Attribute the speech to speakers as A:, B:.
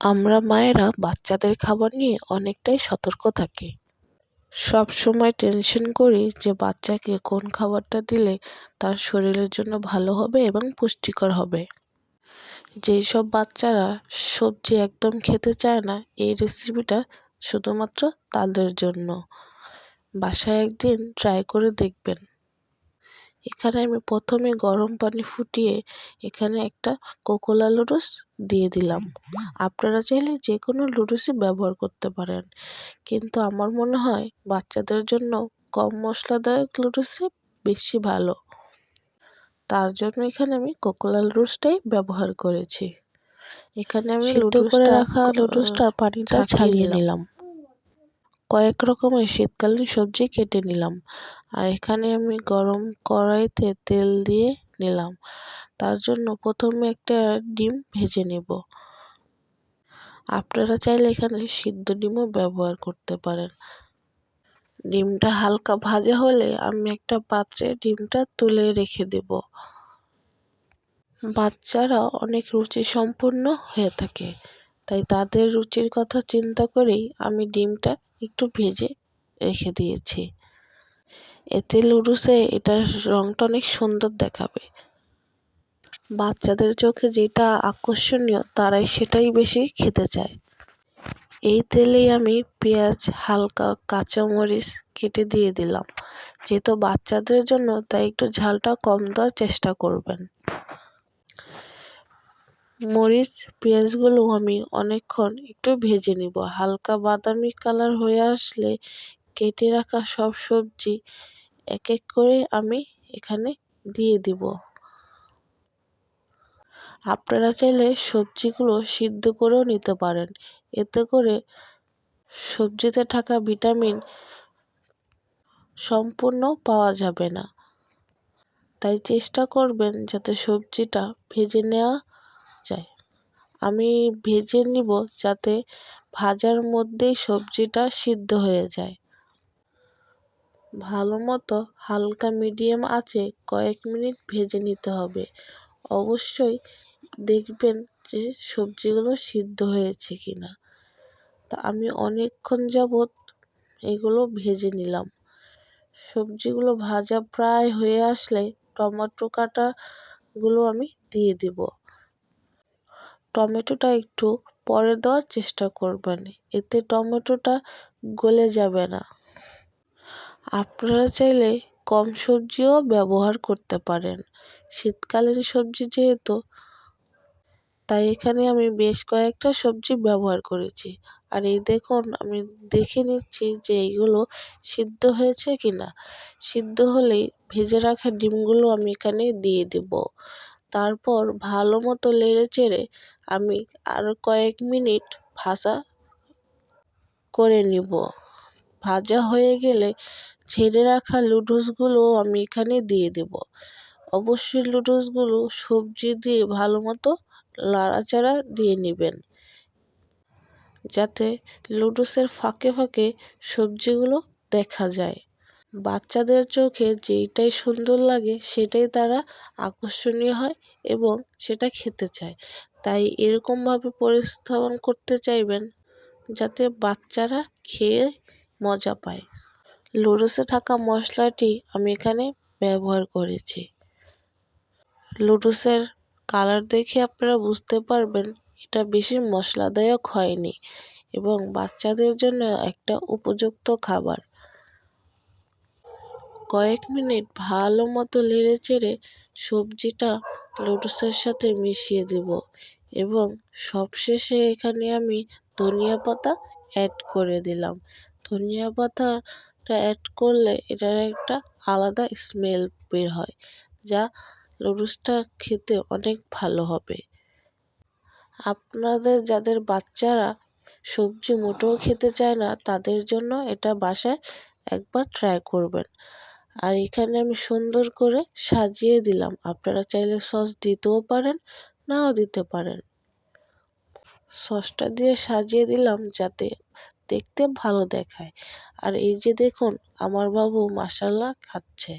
A: আমরা মায়েরা বাচ্চাদের খাবার নিয়ে অনেকটাই সতর্ক থাকি। সব সময় টেনশন করি যে বাচ্চাকে কোন খাবারটা দিলে তার শরীরের জন্য ভালো হবে এবং পুষ্টিকর হবে। যেই সব বাচ্চারা সবজি একদম খেতে চায় না, এই রেসিপিটা শুধুমাত্র তাদের জন্য। বাসায় একদিন ট্রাই করে দেখবেন। এখানে আমি প্রথমে গরম পানি ফুটিয়ে এখানে একটা কোকোলা লুডুস দিয়ে দিলাম। আপনারা চাইলে যে কোনো লুডুসই ব্যবহার করতে পারেন। কিন্তু আমার মনে হয় বাচ্চাদের জন্য কম মশলাদায়ক লুডুসই বেশি ভালো। তার জন্য এখানে আমি কোকোলা লুডুসটাই ব্যবহার করেছি। এখানে আমি লুডু করে রাখা লুডুসটার পানিটা ছাড়িয়ে নিলাম। কয়েক রকমের শীতকালীন সবজি কেটে নিলাম। আর এখানে আমি গরম কড়াইতে তেল দিয়ে নিলাম। তার জন্য প্রথমে একটা ডিম ভেজে নেব। আপনারা চাইলে এখানে সিদ্ধ ডিমও ব্যবহার করতে পারেন। ডিমটা হালকা ভাজা হলে আমি একটা পাত্রে ডিমটা তুলে রেখে দেব। বাচ্চারা অনেক রুচি সম্পন্ন হয়ে থাকে, তাই তাদের রুচির কথা চিন্তা করেই আমি ডিমটা একটু ভেজে রেখে দিয়েছি। এতে লুডুসে এটার রঙটা অনেক সুন্দর দেখাবে। বাচ্চাদের চোখে যেটা আকর্ষণীয়, তারাই সেটাই বেশি খেতে চায়। এই তেলেই আমি পেঁয়াজ, হালকা কাঁচামরিচ কেটে দিয়ে দিলাম। যেহেতু বাচ্চাদের জন্য, তাই একটু ঝালটা কম দেওয়ার চেষ্টা করবেন। মরিচ, পেঁয়াজগুলো আমি অনেকক্ষণ একটু ভেজে নিব। হালকা বাদামি কালার হয়ে আসলে কেটে রাখা সব সবজি এক এক করে আমি এখানে দিয়ে দিব। আপনারা চাইলে সবজিগুলো সিদ্ধ করেও নিতে পারেন। এতে করে সবজিতে থাকা ভিটামিন সম্পূর্ণ পাওয়া যাবে না। তাই চেষ্টা করবেন যাতে সবজিটা ভেজে নেওয়া যায়। আমি ভেজে নিব যাতে ভাজার মধ্যেই সবজিটা সিদ্ধ হয়ে যায়। ভালো মতো হালকা মিডিয়াম আছে কয়েক মিনিট ভেজে নিতে হবে। অবশ্যই দেখবেন যে সবজিগুলো সিদ্ধ হয়েছে কি না তা আমি অনেকক্ষণ যাবৎ এগুলো ভেজে নিলাম। সবজিগুলো ভাজা প্রায় হয়ে আসলে টমেটো কাটাগুলো আমি দিয়ে দিব। টমেটোটা একটু পরে দেওয়ার চেষ্টা করবেন, এতে টমেটোটা গলে যাবে না। আপনারা চাইলে কম সবজিও ব্যবহার করতে পারেন। শীতকালীন সবজি যেহেতু, তাই এখানে আমি বেশ কয়েকটা সবজি ব্যবহার করেছি। আর এই দেখুন, আমি দেখে নিচ্ছি যে এইগুলো সিদ্ধ হয়েছে কি না সিদ্ধ হলেই ভেজে রাখা ডিমগুলো আমি এখানে দিয়ে দেব। তারপর ভালো মতো লেড়ে চেড়ে আমি আরও কয়েক মিনিট ভাজা করে নিব। ভাজা হয়ে গেলে ছেড়ে রাখা লুডুসগুলো আমি এখানে দিয়ে দেব। অবশ্যই লুডুসগুলো সবজি দিয়ে ভালো মতো লাড়াচাড়া দিয়ে নেবেন। যাতে লুডুসের ফাঁকে ফাঁকে সবজিগুলো দেখা যায়। বাচ্চাদের চোখে যেইটাই সুন্দর লাগে সেটাই তারা আকর্ষণীয় হয় এবং সেটা খেতে চায়। তাই এরকমভাবে পরিস্থাপন করতে চাইবেন যাতে বাচ্চারা খেয়ে মজা পায়। লুডুসে থাকা মশলাটি আমি এখানে ব্যবহার করেছি। লুডুসের কালার দেখে আপনারা বুঝতে পারবেন, এটা বেশি মশলাদায়ক হয়নি এবং বাচ্চাদের জন্য একটা উপযুক্ত খাবার। কয়েক মিনিট ভালো মতো নেড়ে চেড়ে সবজিটা লুডুসের সাথে মিশিয়ে দেব এবং সবশেষে এখানে আমি ধনিয়া পাতা অ্যাড করে দিলাম। ধনিয়া পাতাটা অ্যাড করলে এটার একটা আলাদা স্মেল বের হয়, যা লুডুসটা খেতে অনেক ভালো হবে। আপনাদের যাদের বাচ্চারা সবজি মোটেও খেতে চায় না, তাদের জন্য এটা বাসায় একবার ট্রাই করবেন। আর এখানে আমি সুন্দর করে সাজিয়ে দিলাম। আপনারা চাইলে সস দিতেও পারেন, নাও দিতে পারেন। সসটা দিয়ে সাজিয়ে দিলাম যাতে দেখতে ভালো দেখায়। আর এই যে দেখুন আমার বাবু মাসাল্লা খাচ্ছে।